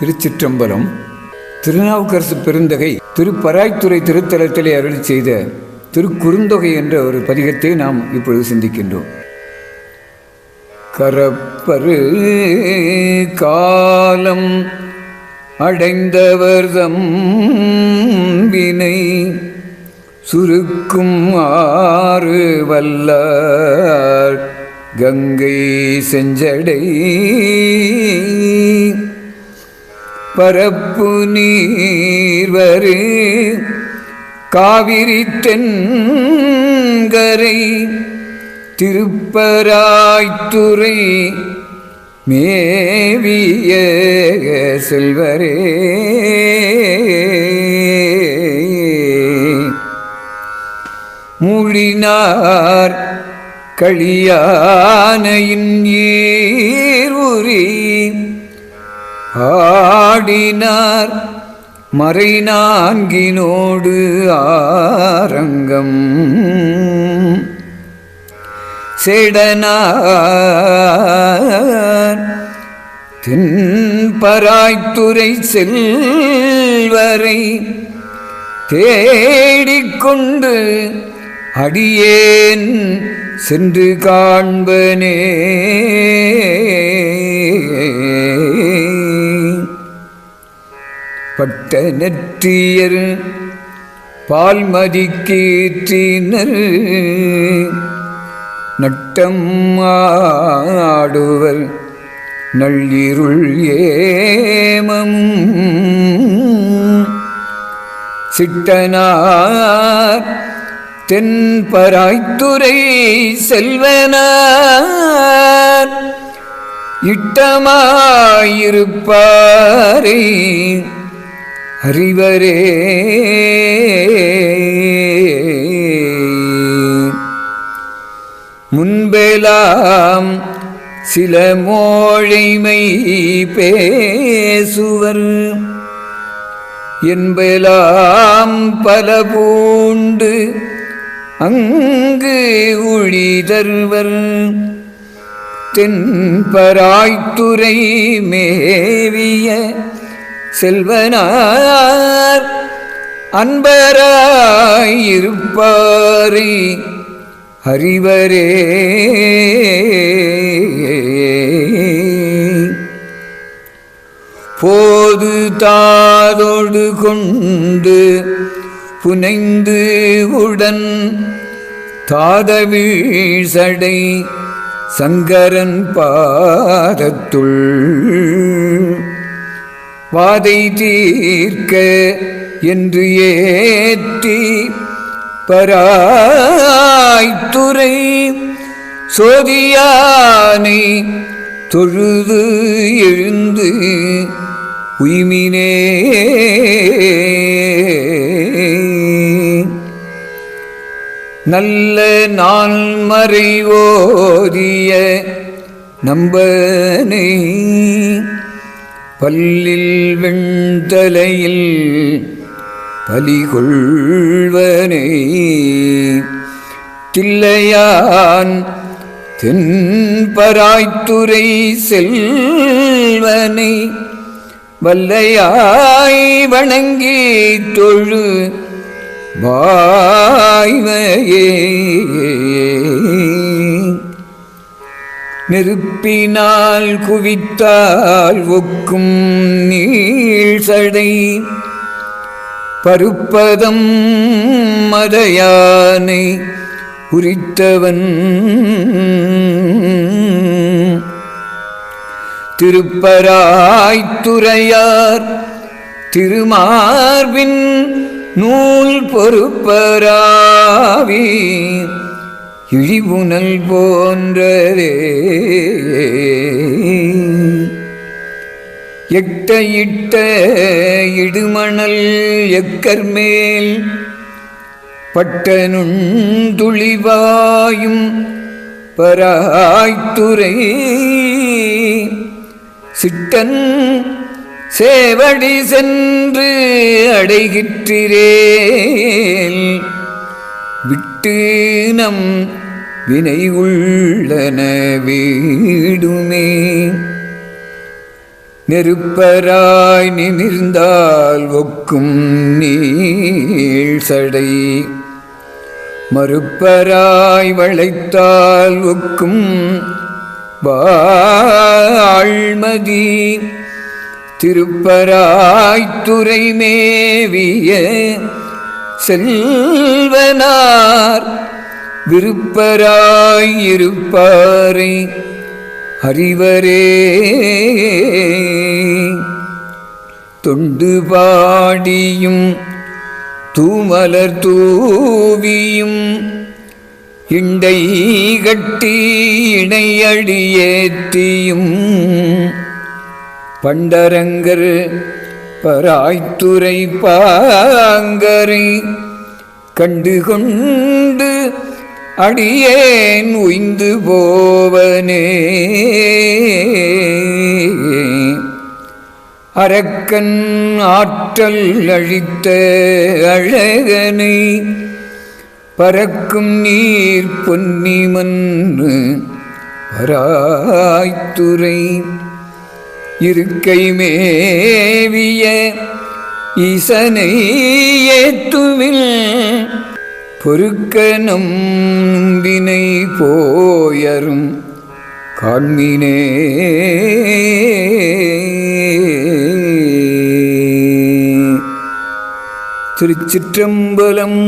திருச்சிற்றம்பலம் திருநாவுக்கரசு பெருந்தகை திருப்பராய்த்துறை திருத்தலத்திலே அருளி செய்த திருக்குறுந்தொகை என்ற ஒரு பதிகத்தை நாம் இப்பொழுது சிந்திக்கின்றோம். கரப்பரு காலம் அடைந்தவர் வினை சுருக்கும் ஆறு வல்லார் கங்கை செஞ்சடை பரப்பு நீர்வரு காவிரி தென்கரை திருப்பராய்த்துறை மேவிய செல்வரே. மூழினார் களியானையின் ஈர்வுரி ஆடினார் மறை நான்கினோடு ஆரங்கம். செடனார் தென்பராய்த்துறை செல்வரை தேடிக்கொண்டு அடியேன் சென்று காண்பனே. பட்ட நெற்றியர் பால்மதி கீற்றினர் நட்டம் ஆடுவர் நள்ளிருள் ஏமம். சிட்டனார் தென்பராய்த்துறை செல்வனார். இட்டமாயிருப்பாரே அறிவரே. முன்பெலாம் சில மோழைமை பேசுவர். என்பெலாம் பல பூண்டு அங்கு ஒளி தருவர். தென்பராய்த்துறை மேவிய செல்வனார் அன்பராயிருப்பாரே அறிவரே. போது தாதோடு கொண்டு புனைந்து உடன் தாதவீழ்சடை சங்கரன் பாதத்துள் வாதை தீர்க்க என்று ஏற்றி பராய்த்துறை சோதியானை தொழுது எழுந்து உய்மினே. நல்ல நான் மறைவோதிய நம்பனை. பல்லில் வெண்தலையில் பலிகொள்வனை. தில்லையான் தென்பராய்த்துறை செல்வனை. வல்லையாய் வணங்கி தொழு வாய்மையே நெருப்பினால் குவித்தால் ஒக்கும் நீள் சடை. பருப்பதம் மதையானை உரித்தவன். திருப்பராய்த்துறையார் திருமார்பின் நூல் பொறுப்பராவி இழிவுனல் போன்றதே. எட்ட இட்ட இடுமணல் எக்கர்மேல் பட்டனுந்துளிவாயும் பராய்த்துறை. சிட்டன் சேவடி சென்று அடைகின்றேல் விட்டு நம் வினை உள்ளன வீடுமே. நெருப்பராய் நிமிர்ந்தால் ஒக்கும் நீழ்சடை மறுப்பராய் வளைத்தால் ஒக்கும் வாழ்மதி திருப்பராய்த்துறை மேவிய செல்வனார். விருப்பராயிருப்பாரை அறிவரே. தொண்டு பாடியும் தூமலர் தூவியும் இண்டை கட்டி இணையடியேத்தியும் பண்டரங்கர் பராய்த்துறை பாங்கரை கண்டு கொண்டு அடியேன் உய்ந்து போவனே. அரக்கன் ஆற்றல் அழித்த அழகனை பறக்கும் நீர் பொன்னி மன்று பராய்த்துறை இருக்கை மேவிய ஈசனை ஏத்துவில் பொறுக்க நம்பினை போயரும் காண்மினே. திருச்சிற்றம்பலம்